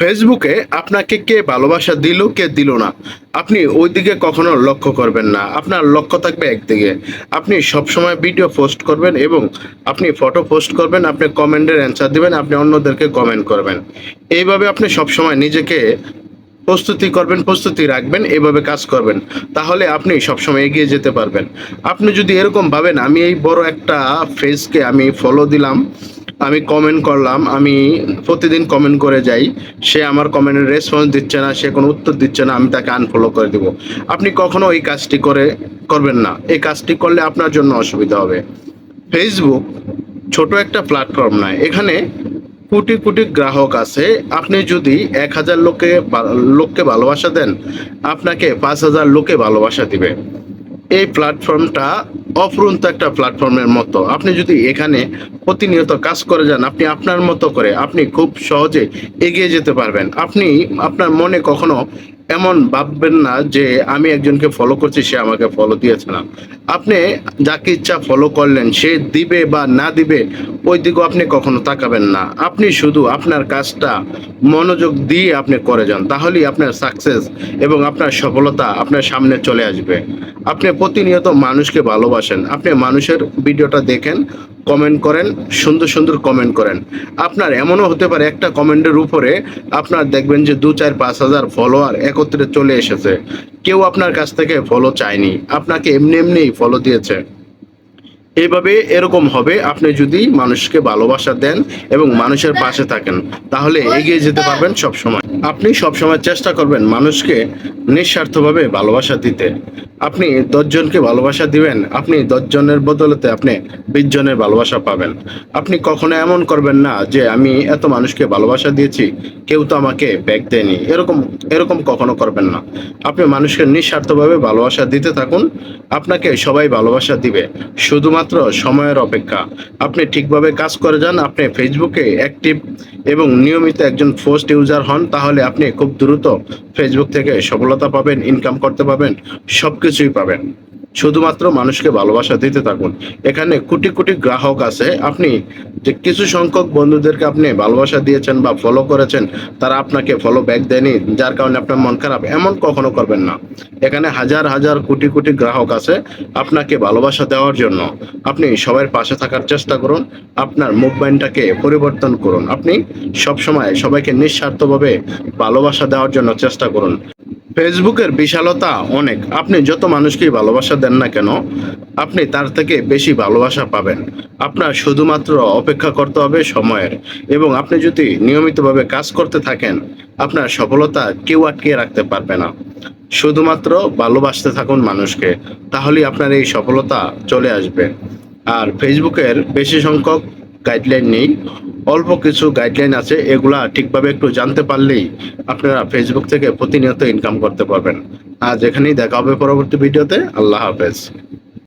ফেসবুকে আপনাকে কে ভালোবাসা দিল, কে দিল না? আপনি ওই দিকে কখনো লক্ষ্য করবেন না। আপনার লক্ষ্য থাকবে একদিকে। আপনি সবসময় ভিডিও পোস্ট করবেন এবং আপনি ফটো পোস্ট করবেন, আপনি কমেন্টের অ্যান্সার দিবেন, আপনি অন্যদেরকে কমেন্ট করবেন। এইভাবে আপনি সবসময় নিজেকে প্রস্তুতি করবেন, প্রস্তুতি রাখবেন এভাবে কাজ করবেন। তাহলে আপনি সবসময় এগিয়ে যেতে পারবেন। আপনি যদি এরকম ভাবেন আমি এই বড় একটা ফেজকে আমি ফলো দিলাম আমি কমেন্ট করলাম, আমি প্রতিদিন কমেন্ট করে যাই। সে আমার কমেন্টের রেসপন্স দিচ্ছে না, সে কোনো উত্তর দিচ্ছে না, আমি তাকে আনফলো করে দেব। আপনি কখনো এই কাজটি করে, করবেন না। এই কাজটি করলে আপনার জন্য অসুবিধা হবে। ফেসবুক ছোট একটা প্ল্যাটফর্ম নয়, এখানে কোটি কোটি গ্রাহক আছে। আপনি যদি এক হাজার লোকে লোককে ভালোবাসা দেন, আপনাকে পাঁচ হাজার লোকে ভালোবাসা দিবে। এই প্ল্যাটফর্মটা অফুরন্ত একটা প্ল্যাটফর্মের মতো। আপনি যদি এখানে প্রতিনিয়ত কাজ করে যান, আপনি আপনার মতো করে আপনি খুব সহজে এগিয়ে যেতে পারবেন। আপনি আপনার মনে কখনো এমন ভাববেন না যে আমি একজনকে ফলো করছি, সে আমাকে ফলো দিয়েছে না। আপনি যাকে ইচ্ছা ফলো করলেন, সে দিবে বা না দিবে, ওই দিকেও আপনি কখনো তাকাবেন না। আপনি শুধু আপনার কাজটা মনোযোগ দিয়ে আপনি করে যান, তাহলেই আপনার সাকসেস এবং আপনার সফলতা আপনার সামনে চলে আসবে। আপনি প্রতিনিয়ত মানুষকে ভালোবাসেন, আপনি মানুষের ভিডিওটা দেখেন কমেন্ট করেন, সুন্দর সুন্দর কমেন্ট করেন। আপনার এমনও হতে পারে একটা কমেন্টের উপরে আপনার দেখবেন যে দু চার পাঁচ হাজার ফলোয়ার একত্রে চলে এসেছে। কেউ আপনার কাছ থেকে ফলো চায়নি। আপনাকে এমনি এমনিই ফলো দিয়েছে। এইভাবে এরকম হবে। আপনি যদি মানুষকে ভালোবাসা দেন এবং মানুষের পাশে থাকেন, তাহলে এগিয়ে যেতে পারবেন সব সময় আপনি সব সময় চেষ্টা করবেন মানুষকে নিঃস্বার্থভাবে ভালোবাসা দিতে। আপনি দশজনকে ভালোবাসা দিবেন, আপনি দশজনের বদলতে আপনি বিশ জনের ভালোবাসা পাবেন। আপনি কখনো এমন করবেন না যে, আমি এত মানুষকে ভালোবাসা দিয়েছি, কেউ তো আমাকে ব্যাগ দেয়নি। এরকম এরকম কখনো করবেন না। আপনি মানুষকে নিঃস্বার্থভাবে ভালোবাসা দিতে থাকুন, আপনাকে সবাই ভালোবাসা দিবে, শুধুমাত্র সময়ের অপেক্ষা। আপনি ঠিকভাবে কাজ করে যান, আপনি ফেসবুকে অ্যাক্টিভ এবং নিয়মিত একজন পোস্ট ইউজার হন, তাহলে আপনি খুব দ্রুত ফেসবুক থেকে সফলতা পাবেন ইনকাম করতে পাবেন সব কিছুই পাবেন। শুধুমাত্র মানুষকে ভালোবাসা দিতে থাকুন। এখানে কোটি কোটি গ্রাহক আছে। আপনি যে কিছু সংখ্যক বন্ধুদেরকে আপনি ভালোবাসা দিয়েছেন বা ফলো করেছেন, তারা আপনাকে ফলো ব্যাক দেয়নি, যার কারণে আপনার মন খারাপ। এমন কখনো করবেন না। এখানে হাজার হাজার কোটি কোটি গ্রাহক আছে আপনাকে ভালোবাসা দেওয়ার জন্য। আপনি সবার পাশে থাকার চেষ্টা করুন, আপনার মুভমেন্টটাকে পরিবর্তন করুন। আপনি সবসময় সবাইকে নিঃস্বার্থভাবে ভালোবাসা দেওয়ার জন্য চেষ্টা করুন। ফেসবুকের বিশালতা অনেক। আপনি যত মানুষকেই ভালোবাসা দেন না কেন, আপনি তার থেকে বেশি ভালোবাসা পাবেন। আপনার শুধুমাত্র অপেক্ষা করতে হবে সময়ের। এবং আপনি যদি নিয়মিতভাবে কাজ করতে থাকেন, আপনার সফলতা কেউ আটকে রাখতে পারবে না। শুধুমাত্র ভালোবাসতে থাকুন মানুষকে তাহলে আপনার এই সফলতা চলে আসবে। আর ফেসবুকের বেশি সংখ্যক গাইডলাইন নেই। অল্প কিছু গাইডলাইন আছে, এগুলা ঠিকভাবে একটু জানতে পারলেই আপনারা ফেসবুক থেকে প্রতিনিয়ত ইনকাম করতে পারবেন। আজ এখানেই দেখা হবে পরবর্তী ভিডিওতে। আল্লাহ হাফেজ।